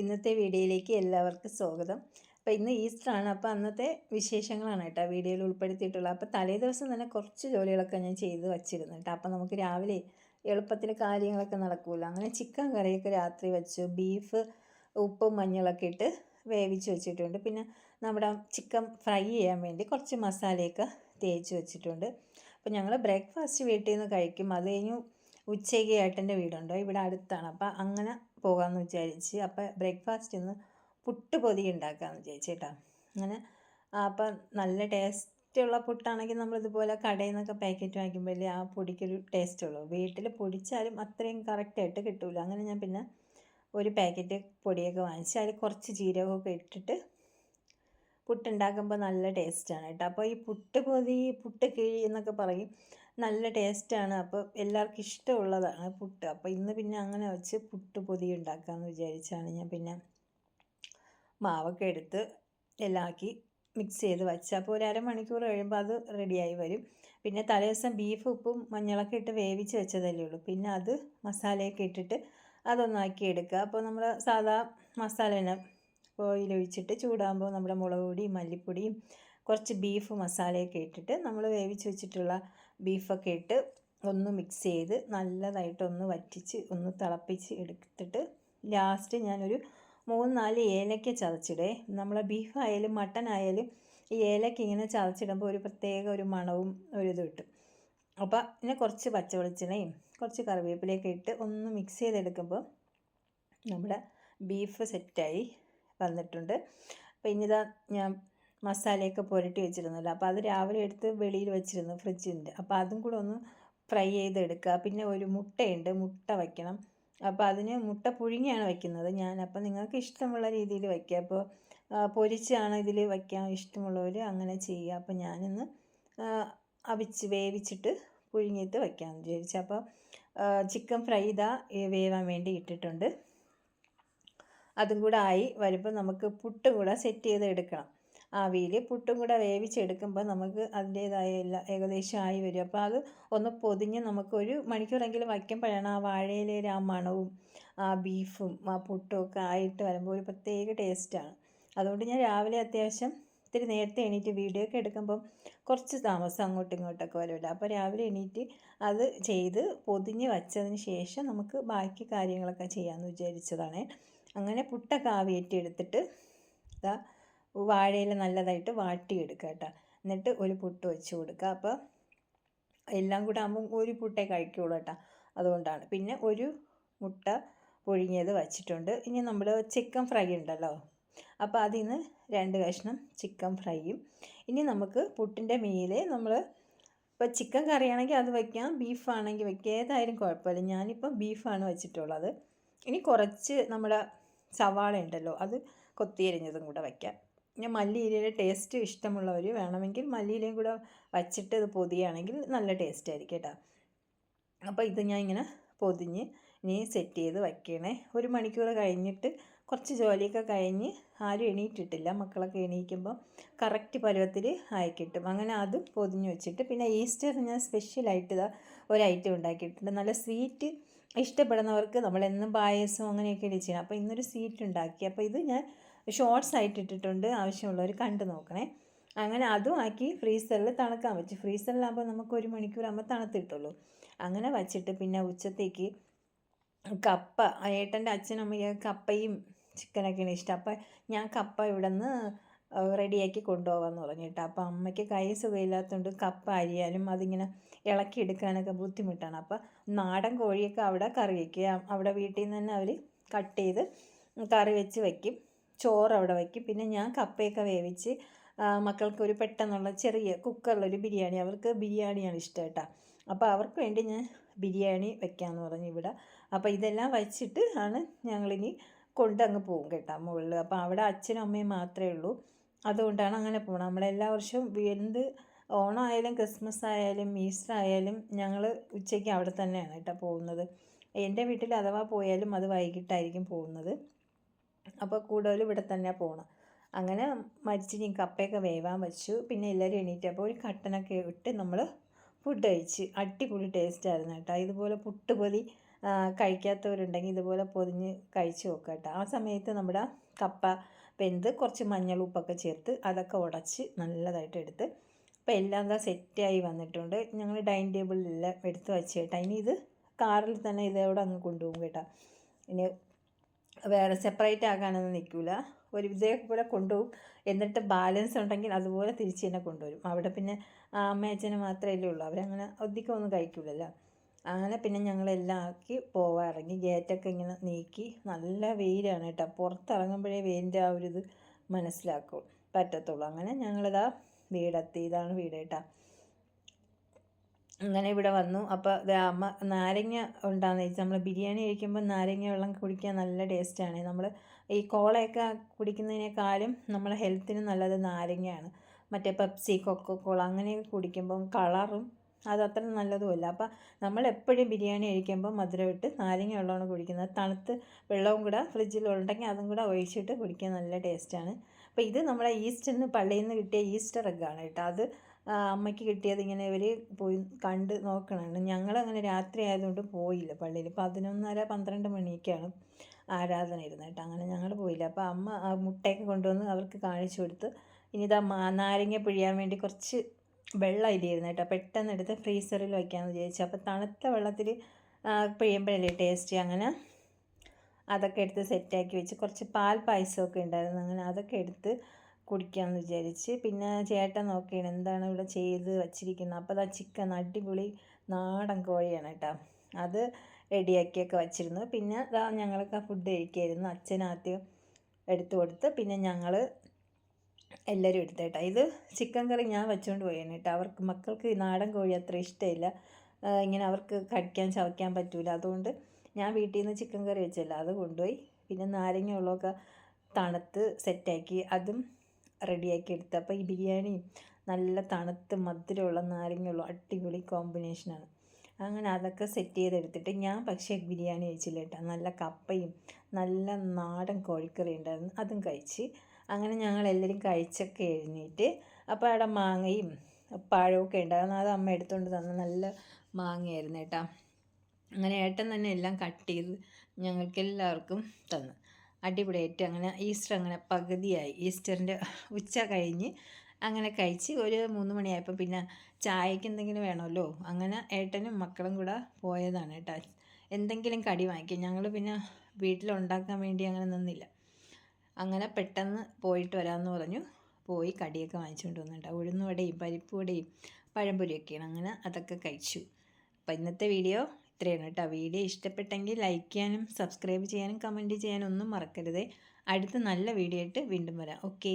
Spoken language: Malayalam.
ഇന്നത്തെ വീഡിയോയിലേക്ക് എല്ലാവർക്കും സ്വാഗതം. അപ്പോൾ ഇന്ന് ഈസ്റ്റർ ആണ് അപ്പോൾ അന്നത്തെ വിശേഷങ്ങളാണ് കേട്ടോ വീഡിയോയിൽ ഉൾപ്പെടുത്തിയിട്ടുള്ളത്. അപ്പോൾ തലേ ദിവസം തന്നെ കുറച്ച് ജോലികളൊക്കെ ഞാൻ ചെയ്ത് വച്ചിരുന്നു കേട്ടോ. അപ്പോൾ നമുക്ക് രാവിലെ എളുപ്പത്തിൽ കാര്യങ്ങളൊക്കെ നടക്കുമല്ലോ അങ്ങനെ ചിക്കൻ കറിയൊക്കെ രാത്രി വെച്ചു. ബീഫ് ഉപ്പും മഞ്ഞളൊക്കെ ഇട്ട് വേവിച്ച് വെച്ചിട്ടുണ്ട്. പിന്നെ നമ്മുടെ ചിക്കൻ ഫ്രൈ ചെയ്യാൻ വേണ്ടി കുറച്ച് മസാലയൊക്കെ തേച്ച് വെച്ചിട്ടുണ്ട്. അപ്പോൾ ഞങ്ങൾ ബ്രേക്ക്ഫാസ്റ്റ് വീട്ടിൽ നിന്ന് കഴിക്കും. അത് കഴിഞ്ഞ് ഉച്ചയ്ക്ക് ഏട്ടന്റെ വീടുണ്ടോ? ഇവിടെ അടുത്താണ്. അപ്പോൾ അങ്ങനെ പോകാമെന്ന് വിചാരിച്ച് അപ്പോൾ ബ്രേക്ക്ഫാസ്റ്റ് ഇന്ന് പുട്ട് പൊതി ഉണ്ടാക്കാമെന്ന് വിചാരിച്ചു കേട്ടോ. അങ്ങനെ അപ്പം നല്ല ടേസ്റ്റുള്ള പുട്ടാണെങ്കിൽ നമ്മളിതുപോലെ കടയിൽ നിന്നൊക്കെ പാക്കറ്റ് വാങ്ങിക്കുമ്പോഴേ ആ പൊടിക്കൊരു ടേസ്റ്റ് ഉള്ളൂ വീട്ടിൽ പൊടിച്ചാലും അത്രയും കറക്റ്റായിട്ട് കിട്ടില്ല അങ്ങനെ ഞാൻ പിന്നെ ഒരു പാക്കറ്റ് പൊടിയൊക്കെ വാങ്ങിച്ച് അതിൽ കുറച്ച് ജീരകമൊക്കെ ഇട്ടിട്ട് പുട്ടുണ്ടാക്കുമ്പോൾ നല്ല ടേസ്റ്റാണ് കേട്ടോ. അപ്പോൾ ഈ പുട്ട് പൊതി പുട്ട് കിഴി എന്നൊക്കെ പറയും. നല്ല ടേസ്റ്റാണ്. അപ്പോൾ എല്ലാവർക്കും ഇഷ്ടമുള്ളതാണ് പുട്ട്. അപ്പോൾ ഇന്ന് പിന്നെ അങ്ങനെ വെച്ച് പുട്ട് പൊതി ഉണ്ടാക്കാമെന്ന് വിചാരിച്ചാണ് ഞാൻ പിന്നെ മാവൊക്കെ എടുത്ത് എല്ലാക്കി മിക്സ് ചെയ്ത് വച്ച്. അപ്പോൾ ഒരു അരമണിക്കൂർ കഴിയുമ്പോൾ അത് റെഡിയായി വരും. പിന്നെ തലേദിവസം ബീഫ് ഉപ്പും മഞ്ഞളൊക്കെ ഇട്ട് വേവിച്ച് വെച്ചതല്ലേ ഉള്ളൂ. പിന്നെ അത് മസാലയൊക്കെ ഇട്ടിട്ട് അതൊന്നാക്കി എടുക്കുക. അപ്പോൾ നമ്മൾ സാധാ മസാല തന്നെ ഓയിലൊഴിച്ചിട്ട് ചൂടാകുമ്പോൾ നമ്മുടെ മുളക് പൊടിയും മല്ലിപ്പൊടിയും കുറച്ച് ബീഫ് മസാലയൊക്കെ ഇട്ടിട്ട് നമ്മൾ വേവിച്ച് വെച്ചിട്ടുള്ള ബീഫൊക്കെ ഇട്ട് ഒന്ന് മിക്സ് ചെയ്ത് നല്ലതായിട്ടൊന്ന് വറ്റിച്ച് ഒന്ന് തിളപ്പിച്ച് എടുത്തിട്ട് ലാസ്റ്റ് ഞാനൊരു മൂന്ന് നാല് ഏലക്ക ചതച്ചിടേ. നമ്മളെ ബീഫ് ആയാലും മട്ടൻ ആയാലും ഈ ഏലക്ക ഇങ്ങനെ ചതച്ചിടുമ്പോൾ ഒരു പ്രത്യേക ഒരു മണവും ഒരു ഇത് കിട്ടും. അപ്പോൾ പിന്നെ കുറച്ച് പച്ചവെളിച്ചെണ്ണയും കുറച്ച് കറിവേപ്പിലയൊക്കെ ഇട്ട് ഒന്ന് മിക്സ് ചെയ്തെടുക്കുമ്പോൾ നമ്മുടെ ബീഫ് സെറ്റായി വന്നിട്ടുണ്ട്. അപ്പോൾ ഇനിതാ ഞാൻ മസാലയൊക്കെ പുരട്ടി വെച്ചിരുന്നല്ലോ. അപ്പോൾ അത് രാവിലെ എടുത്ത് വെളിയിൽ വെച്ചിരുന്നു ഫ്രിഡ്ജിന്റെ. അപ്പോൾ അതും കൂടെ ഒന്ന് ഫ്രൈ ചെയ്തെടുക്കുക പിന്നെ ഒരു മുട്ടയുണ്ട്. മുട്ട വയ്ക്കണം. അപ്പോൾ അതിന് മുട്ട പുഴുങ്ങിയാണ് വയ്ക്കുന്നത് ഞാൻ. അപ്പോൾ നിങ്ങൾക്ക് ഇഷ്ടമുള്ള രീതിയിൽ വയ്ക്കുക. അപ്പോൾ പൊരിച്ചാണ് ഇതിൽ വയ്ക്കാൻ ഇഷ്ടമുള്ളവർ അങ്ങനെ ചെയ്യുക. അപ്പോൾ ഞാനിന്ന് അവിച്ച് വേവിച്ചിട്ട് പുഴുങ്ങിയിട്ട് വയ്ക്കാമെന്ന് വിചാരിച്ചു. അപ്പോൾ ചിക്കൻ ഫ്രൈ ഇതാ വേവാൻ വേണ്ടി ഇട്ടിട്ടുണ്ട്. അതും കൂടെ ആയി വരുമ്പോൾ നമുക്ക് പുട്ട് കൂടെ സെറ്റ് ചെയ്ത് എടുക്കണം ആവിയിൽ പുട്ടും കൂടെ വേവിച്ചെടുക്കുമ്പോൾ നമുക്ക് അതിന്റേതായ എല്ലാ ഏകദേശം ആയി വരും. അപ്പോൾ അത് ഒന്ന് പൊതിഞ്ഞ് നമുക്കൊരു മണിക്കൂറെങ്കിലും വയ്ക്കുമ്പോഴാണ് ആ വാഴയിലയുടെ ആ മണവും ആ ബീഫും ആ പുട്ടും ഒക്കെ ആയിട്ട് വരുമ്പോൾ ഒരു പ്രത്യേക ടേസ്റ്റാണ് അതുകൊണ്ട് ഞാൻ രാവിലെ അത്യാവശ്യം ഇത്തിരി നേരത്തെ എണീറ്റ് വീഡിയോ ഒക്കെ എടുക്കുമ്പം കുറച്ച് താമസം അങ്ങോട്ടും ഇങ്ങോട്ടൊക്കെ വരുമല്ലോ അപ്പോൾ രാവിലെ എണീറ്റ് അത് ചെയ്ത് പൊതിഞ്ഞ് വച്ചതിന് ശേഷം നമുക്ക് ബാക്കി കാര്യങ്ങളൊക്കെ ചെയ്യാമെന്ന് വിചാരിച്ചതാണ്. അങ്ങനെ പുട്ടൊക്കെ ആവിയേറ്റി എടുത്തിട്ട് ഇതാ വാഴയിൽ നല്ലതായിട്ട് വാട്ടിയെടുക്കുക കേട്ടോ. എന്നിട്ട് ഒരു പുട്ട് വെച്ച് കൊടുക്കുക. അപ്പോൾ എല്ലാം കൂടെ ആകുമ്പോൾ ഒരു പുട്ടേ കഴിക്കുള്ളൂ കേട്ടോ. അതുകൊണ്ടാണ്. പിന്നെ ഒരു മുട്ട പുഴുങ്ങിയത് വച്ചിട്ടുണ്ട്. ഇനി നമ്മൾ ചിക്കൻ ഫ്രൈ ഉണ്ടല്ലോ. അപ്പോൾ അതിൽ നിന്ന് രണ്ട് കഷ്ണം ചിക്കൻ ഫ്രൈയും. ഇനി നമുക്ക് പുട്ടിന്റെ മേലെ നമ്മൾ ഇപ്പോൾ ചിക്കൻ കറിയാണെങ്കിൽ അത് വയ്ക്കാം. ബീഫാണെങ്കിൽ വയ്ക്കാം. ഏതായാലും കുഴപ്പമില്ല. ഞാനിപ്പം ബീഫാണ് വെച്ചിട്ടുള്ളത്. ഇനി കുറച്ച് നമ്മുടെ സവാള ഉണ്ടല്ലോ. അത് കൊത്തിയരിഞ്ഞതും കൂടെ വയ്ക്കാം. പിന്നെ മല്ലിയിലയുടെ ടേസ്റ്റ് ഇഷ്ടമുള്ളവർ വേണമെങ്കിൽ മല്ലിയിലയും കൂടെ വച്ചിട്ട് ഇത് പൊതിയാണെങ്കിൽ നല്ല ടേസ്റ്റ് ആയിരിക്കും കേട്ടോ അപ്പോൾ ഇത് ഞാൻ ഇങ്ങനെ പൊതിഞ്ഞ് ഇനി സെറ്റ് ചെയ്ത് വയ്ക്കണേ ഒരു മണിക്കൂർ കഴിഞ്ഞിട്ട് കുറച്ച് ജോലിയൊക്കെ കഴിഞ്ഞ് ആരും എണീറ്റിട്ടില്ല. മക്കളൊക്കെ എണീക്കുമ്പോൾ കറക്റ്റ് പരുവത്തിൽ ആയി കിട്ടും. അങ്ങനെ അതും പൊതിഞ്ഞ് വെച്ചിട്ട് പിന്നെ ഈസ്റ്റർ ഞാൻ സ്പെഷ്യലായിട്ട് ഇതാ ഒരു ഐറ്റം ഉണ്ടാക്കിയിട്ടുണ്ട്. നല്ല സ്വീറ്റ് ഇഷ്ടപ്പെടുന്നവർക്ക് നമ്മളെന്നും പായസം അങ്ങനെയൊക്കെ ഇടിച്ചു അപ്പോൾ ഇന്നൊരു സ്വീറ്റ് ഉണ്ടാക്കി. അപ്പോൾ ഇത് ഞാൻ ഷോർട്സ് ആയിട്ട് ഇട്ടിട്ടുണ്ട്. ആവശ്യമുള്ളവർ കണ്ടു നോക്കണേ. അങ്ങനെ അതും ആക്കി ഫ്രീസറിൽ തണുക്കാൻ വെച്ച്. ഫ്രീസറിലാകുമ്പോൾ നമുക്ക് ഒരു മണിക്കൂറാകുമ്പോൾ തണുത്തിട്ടുള്ളൂ അങ്ങനെ വച്ചിട്ട് പിന്നെ ഉച്ചത്തേക്ക് കപ്പ ഏട്ടന്റെ അച്ഛനമ്മയ്ക്ക് കപ്പയും ചിക്കനൊക്കെയാണ് ഇഷ്ടം. അപ്പം ഞാൻ കപ്പ ഇവിടെ നിന്ന് റെഡിയാക്കി കൊണ്ടുപോകാമെന്ന് പറഞ്ഞിട്ട്. അപ്പോൾ അമ്മയ്ക്ക് കൈ സുഖമില്ലാത്തതുകൊണ്ട് കപ്പ അരിയാനും അതിങ്ങനെ ഇളക്കി എടുക്കാനൊക്കെ ബുദ്ധിമുട്ടാണ്. അപ്പോൾ നാടൻ കോഴിയൊക്കെ അവിടെ കറി വയ്ക്കുക അവിടെ വീട്ടിൽ നിന്ന് തന്നെ അവർ കട്ട് ചെയ്ത് കറി വെച്ച് വയ്ക്കും ചോറ് അവിടെ വയ്ക്കും. പിന്നെ ഞാൻ കപ്പയൊക്കെ വേവിച്ച് മക്കൾക്ക് ഒരു പെട്ടെന്നുള്ള ചെറിയ കുക്കറിലൊരു ബിരിയാണി. അവർക്ക് ബിരിയാണിയാണ് ഇഷ്ടം കേട്ടോ അപ്പോൾ അവർക്ക് വേണ്ടി ഞാൻ ബിരിയാണി വെക്കാമെന്ന് പറഞ്ഞു ഇവിടെ. അപ്പോൾ ഇതെല്ലാം വച്ചിട്ട് ആണ് ഞങ്ങളിനി കൊണ്ടങ്ങ് പോകും കേട്ടോ മുകളിൽ. അപ്പോൾ അവിടെ അച്ഛനും അമ്മയും മാത്രമേ ഉള്ളൂ. അതുകൊണ്ടാണ് അങ്ങനെ പോകുന്നത് നമ്മളെല്ലാ വർഷവും എന്ത് ഓണമായാലും ക്രിസ്മസ് ആയാലും ഈസ്റ്റർ ആയാലും ഞങ്ങൾ ഉച്ചയ്ക്ക് അവിടെ തന്നെയാണ് കേട്ടോ പോകുന്നത്. എന്റെ വീട്ടിൽ അഥവാ പോയാലും അത് വൈകിട്ടായിരിക്കും പോകുന്നത്. അപ്പോൾ കൂടുതലും ഇവിടെ തന്നെ പോകണം അങ്ങനെ മരിച്ച് ഞാൻ കപ്പയൊക്കെ വേവാൻ വെച്ചു. പിന്നെ എല്ലാവരും എണീറ്റപ്പോൾ ഒരു കട്ടനൊക്കെ ഇട്ട് നമ്മൾ ഫുഡ് കഴിച്ച്. അടിപൊളി ടേസ്റ്റ് ആയിരുന്നു കേട്ടോ. ഇതുപോലെ പുട്ടുപൊതി പൊതി കഴിക്കാത്തവരുണ്ടെങ്കിൽ ഇതുപോലെ പൊതിഞ്ഞ് കഴിച്ച് നോക്കുക കേട്ടോ. ആ സമയത്ത് നമ്മുടെ കപ്പ വെന്ത് കുറച്ച് മഞ്ഞൾ ഉപ്പൊക്കെ ചേർത്ത് അതൊക്കെ ഉടച്ച് നല്ലതായിട്ട് എടുത്ത് അപ്പോൾ എല്ലാം എന്താ സെറ്റായി വന്നിട്ടുണ്ട്. ഞങ്ങൾ ഡൈനിങ് ടേബിളിലെല്ലാം എടുത്ത് വെച്ച് കേട്ടോ. ഇനി ഇത് കാറിൽ തന്നെ ഇതോടെ അങ്ങ് കൊണ്ടുപോകും കേട്ടോ. ഇനി വേറെ സെപ്പറേറ്റ് ആക്കാനൊന്നും നിൽക്കില്ല ഒരു ഇതേപോലെ കൊണ്ടുപോകും. എന്നിട്ട് ബാലൻസ് ഉണ്ടെങ്കിൽ അതുപോലെ തിരിച്ച് തന്നെ കൊണ്ടുവരും. അവിടെ പിന്നെ ആ അമ്മ അച്ഛന് മാത്രമല്ലേ ഉള്ളൂ. അവരങ്ങനെ ഒന്നും കഴിക്കില്ലല്ലോ അങ്ങനെ പിന്നെ ഞങ്ങളെല്ലാം ആക്കി പോവാൻ ഇറങ്ങി ഗേറ്റൊക്കെ ഇങ്ങനെ നീക്കി. നല്ല വെയിലാണ് കേട്ടോ. പുറത്തിറങ്ങുമ്പോഴേ വെയിലിന്റെ ആ ഒരു ഇത് മനസ്സിലാക്കും. പറ്റത്തുള്ളൂ. അങ്ങനെ ഞങ്ങളിതാ വീടെത്തി. ഇതാണ് വീട് കേട്ടോ. അങ്ങനെ ഇവിടെ വന്നു. അപ്പോൾ അമ്മ നാരങ്ങ ഉണ്ടാകുന്ന വെച്ചാൽ നമ്മൾ ബിരിയാണി കഴിക്കുമ്പോൾ നാരങ്ങ വെള്ളം കുടിക്കാൻ നല്ല ടേസ്റ്റാണ് നമ്മൾ ഈ കോളയൊക്കെ കുടിക്കുന്നതിനേക്കാളും നമ്മളെ ഹെൽത്തിന് നല്ലത് നാരങ്ങയാണ്. മറ്റേ പെപ്സി കൊക്കോ കോള അങ്ങനെയൊക്കെ കുടിക്കുമ്പം കളറും അത് അത്ര നല്ലതുമല്ല അപ്പം നമ്മൾ എപ്പോഴും ബിരിയാണി കഴിക്കുമ്പോൾ മധുരം ഇട്ട് നാരങ്ങ വെള്ളമാണ് കുടിക്കുന്നത്. തണുത്ത് വെള്ളവും കൂടെ ഫ്രിഡ്ജിൽ ഉണ്ടെങ്കിൽ അതും കൂടെ ഒഴിച്ചിട്ട് കുടിക്കാൻ നല്ല ടേസ്റ്റാണ് അപ്പോൾ ഇത് നമ്മളെ നിന്ന് പള്ളിയിൽ നിന്ന് കിട്ടിയ ഈസ്റ്റർ എഗ്ഗാണ് കേട്ടോ. അത് അമ്മയ്ക്ക് കിട്ടിയത് ഇങ്ങനെ ഇവർ പോയി കണ്ട് ഞങ്ങൾ അങ്ങനെ രാത്രി ആയതുകൊണ്ട് പോയില്ല പള്ളിയിൽ. പതിനൊന്നര പന്ത്രണ്ട് മണിയൊക്കെയാണ് ആരാധന ഇരുന്നത് കേട്ടോ. അങ്ങനെ ഞങ്ങൾ പോയില്ല. അപ്പോൾ അമ്മ ആ മുട്ടയൊക്കെ കൊണ്ടുവന്ന് അവർക്ക് കാണിച്ചു കൊടുത്ത് ഇനി ഇതാ നാരങ്ങ പിഴിയാൻ വേണ്ടി കുറച്ച് വെള്ളം ഇല്ലായിരുന്നു കേട്ടോ. പെട്ടെന്ന് എടുത്ത് ഫ്രീസറിൽ വയ്ക്കാമെന്ന് വിചാരിച്ചു. അപ്പോൾ തണുത്ത വെള്ളത്തിൽ പിഴിയുമ്പോഴല്ലേ ടേസ്റ്റ് അങ്ങനെ അതൊക്കെ എടുത്ത് സെറ്റാക്കി വെച്ച് കുറച്ച് പാൽ പായസമൊക്കെ ഉണ്ടായിരുന്നു. അങ്ങനെ അതൊക്കെ എടുത്ത് കുടിക്കാമെന്ന് വിചാരിച്ച്. പിന്നെ ചേട്ടൻ നോക്കിയാണ് എന്താണ് ഇവിടെ ചെയ്ത് വച്ചിരിക്കുന്നത് അപ്പോൾ ആ ചിക്കൻ അടിപൊളി നാടൻ കോഴിയാണ് കേട്ടോ. അത് റെഡിയാക്കിയൊക്കെ വച്ചിരുന്നു. പിന്നെ ഇതാ ഞങ്ങളൊക്കെ ഫുഡ് കഴിക്കായിരുന്നു. അച്ഛനാദ്യം എടുത്ത് എടുത്തു കൊടുത്ത് പിന്നെ ഞങ്ങൾ എല്ലാവരും എടുത്തേട്ടാ ഇത് ചിക്കൻ കറി ഞാൻ വെച്ചുകൊണ്ട് പോയാണ് കേട്ടോ. അവർക്ക് മക്കൾക്ക് നാടൻ കോഴി അത്ര ഇഷ്ടമില്ല. ഇങ്ങനെ അവർക്ക് കടിക്കാൻ ചവയ്ക്കാൻ പറ്റില്ല അതുകൊണ്ട് ഞാൻ വീട്ടിൽ നിന്ന് ചിക്കൻ കറി വെച്ചല്ല. അത് കൊണ്ടുപോയി. പിന്നെ നാരങ്ങ വെള്ളമൊക്കെ തണുത്ത് സെറ്റാക്കി അതും റെഡിയാക്കി എടുത്തത് അപ്പോൾ ഈ ബിരിയാണി നല്ല തണുത്ത് മധുരമുള്ള നാരങ്ങയുള്ള അടിപൊളി കോമ്പിനേഷനാണ് അങ്ങനെ അതൊക്കെ സെറ്റ് ചെയ്തെടുത്തിട്ട് ഞാൻ പക്ഷേ ബിരിയാണി കഴിച്ചില്ല കേട്ടോ. നല്ല കപ്പയും നല്ല നാടൻ കോഴിക്കറി ഉണ്ടായിരുന്നു അതും കഴിച്ച് അങ്ങനെ ഞങ്ങൾ എല്ലാവരും കഴിച്ചൊക്കെ എഴുന്നേറ്റ് അപ്പോൾ അവിടെ മാങ്ങയും പഴമൊക്കെ ഉണ്ടായിരുന്നു. അത് അമ്മ എടുത്തുകൊണ്ട് തന്ന നല്ല മാങ്ങയായിരുന്നു കേട്ടോ. അങ്ങനെ ഏട്ടൻ തന്നെ എല്ലാം കട്ട് ചെയ്ത് ഞങ്ങൾക്ക് എല്ലാവർക്കും തന്നു. അടിപൊളിയായിട്ട് അങ്ങനെ ഈസ്റ്റർ അങ്ങനെ പകുതിയായി. ഈസ്റ്ററിന്റെ ഉച്ച കഴിഞ്ഞ് അങ്ങനെ കഴിച്ച് ഒരു മൂന്ന് മണിയായപ്പോൾ പിന്നെ ചായക്ക് എന്തെങ്കിലും വേണമല്ലോ? അങ്ങനെ ഏട്ടനും മക്കളും കൂടെ പോയതാണ് കേട്ടോ. എന്തെങ്കിലും കടി വാങ്ങിക്കും. ഞങ്ങൾ പിന്നെ വീട്ടിലുണ്ടാക്കാൻ വേണ്ടി അങ്ങനെ നിന്നില്ല. അങ്ങനെ പെട്ടെന്ന് പോയിട്ട് വരാമെന്ന് പറഞ്ഞു. പോയി കടിയൊക്കെ വാങ്ങിച്ചുകൊണ്ട് വന്നിട്ട് ഉഴുന്നുവടയും പരിപ്പുവടയും പഴംപൊരിയൊക്കെയാണ്. അങ്ങനെ അതൊക്കെ കഴിച്ചു. അപ്പം ഇന്നത്തെ വീഡിയോ ഇത്രയാണ് കേട്ടോ. വീഡിയോ ഇഷ്ടപ്പെട്ടെങ്കിൽ ലൈക്ക് ചെയ്യാനും സബ്സ്ക്രൈബ് ചെയ്യാനും കമന്റ് ചെയ്യാനും ഒന്നും മറക്കരുത്. അടുത്ത നല്ല വീഡിയോ ആയിട്ട് വീണ്ടും വരാം. ഓക്കേ